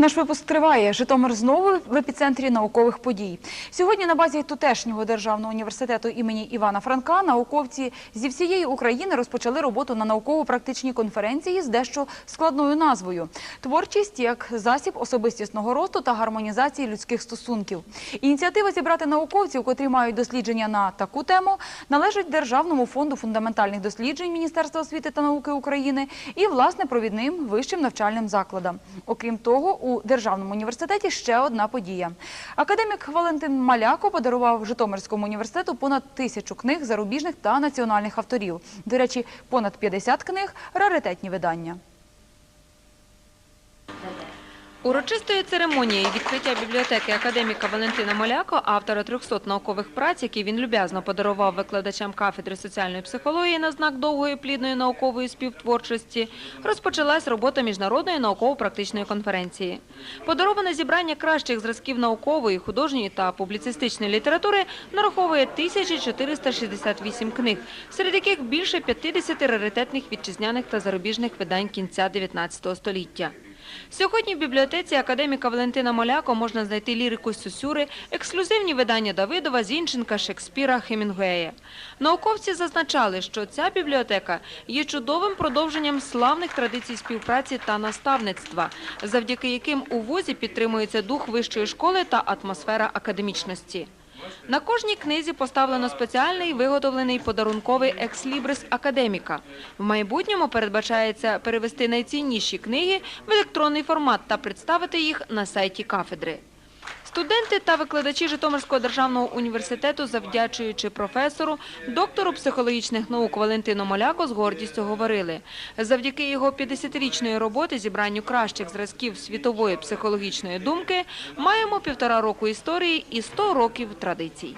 Наш випуск триває. Житомир знову в епіцентрі наукових подій. Сьогодні на базі тутешнього державного університету імені Івана Франка науковці зі всієї України розпочали роботу на науково-практичній конференції з дещо складною назвою Творчість як засіб особистісного росту та гармонізації людських стосунків. Ініціатива зібрати науковців, котрі мають дослідження на таку тему, належить Державному фонду фундаментальних досліджень Міністерства освіти та науки України і власне провідним вищим навчальним закладам. Окрім того, у державному університеті ще одна подія. Академік Валентин Маляко подарував Житомирському університету понад тисячу книг зарубіжних та національних авторів. До речі, понад 50 книг раритетні видання. Урочистою церемонією відкриття бібліотеки академіка Валентина Моляко, автора 300 наукових праць, які він люб'язно подарував викладачам кафедри соціальної психології на знак довгої плідної наукової співтворчості, розпочалась робота міжнародної науково-практичної конференції. Подароване зібрання кращих зразків наукової, художньої та публіцистичної літератури нараховує 1468 книг, серед яких більше 50 раритетних вітчизняних та зарубіжних видань кінця 19 століття. Сьогодні в бібліотеці академіка Валентина Моляко можна знайти лірику Сюсюри, ексклюзивні видання Давидова, Зінченка, Шекспіра, Хемінгуея. Науковці зазначали, що ця бібліотека є чудовим продовженням славних традицій співпраці та наставництва, завдяки яким у вузі підтримується дух вищої школи та атмосфера академічності. На кожній книзі поставлено спеціальний виготовлений подарунковий екслібрис академіка. В майбутньому передбачається перевести найцінніші книги в електронний формат та представити їх на сайті кафедри. Студенти та викладачі Житомирського державного університету, завдячуючи професору, доктору психологічних наук Валентину Моляко, з гордістю говорили. Завдяки його 50-річної роботи зібранню кращих зразків світової психологічної думки маємо півтора року історії і 100 років традицій.